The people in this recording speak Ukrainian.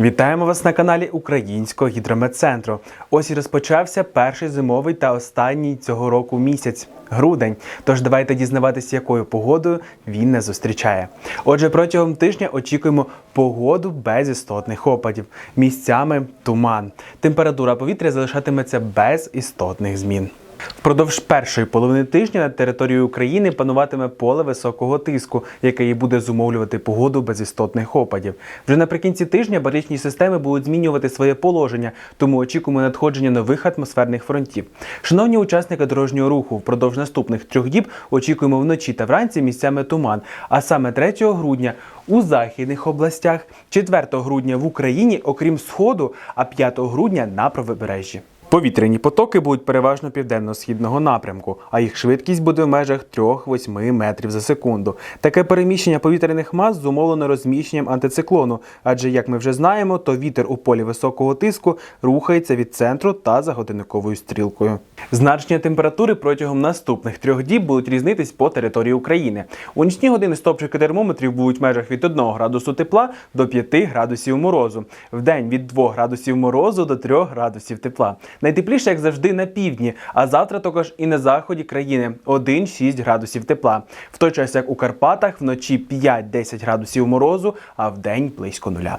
Вітаємо вас на каналі Українського гідрометцентру. Ось і розпочався перший зимовий та останній цього року місяць грудень. Тож давайте дізнаватися, якою погодою він не зустрічає. Отже, протягом тижня очікуємо погоду без істотних опадів. Місцями туман. Температура повітря залишатиметься без істотних змін. Впродовж першої половини тижня на території України пануватиме поле високого тиску, яке і буде зумовлювати погоду без істотних опадів. Вже наприкінці тижня баричні системи будуть змінювати своє положення, тому очікуємо надходження нових атмосферних фронтів. Шановні учасники дорожнього руху, впродовж наступних трьох діб очікуємо вночі та вранці місцями туман. А саме 3 грудня у західних областях, 4 грудня в Україні, окрім сходу, а 5 грудня на правобережжі. Повітряні потоки будуть переважно південно-східного напрямку, а їх швидкість буде в межах 3-8 метрів за секунду. Таке переміщення повітряних мас зумовлено розміщенням антициклону, адже, як ми вже знаємо, то вітер у полі високого тиску рухається від центру та за годинниковою стрілкою. Значення температури протягом наступних трьох діб будуть різнитись по території України. У нічні години стопчики термометрів будуть в межах від 1 градусу тепла до 5 градусів морозу. В день від 2 градусів морозу до 3 градусів тепла. Найтепліше, як завжди, на півдні, а завтра також і на заході країни 1-6 градусів тепла. В той час, як у Карпатах, вночі 5-10 градусів морозу, а в день близько нуля.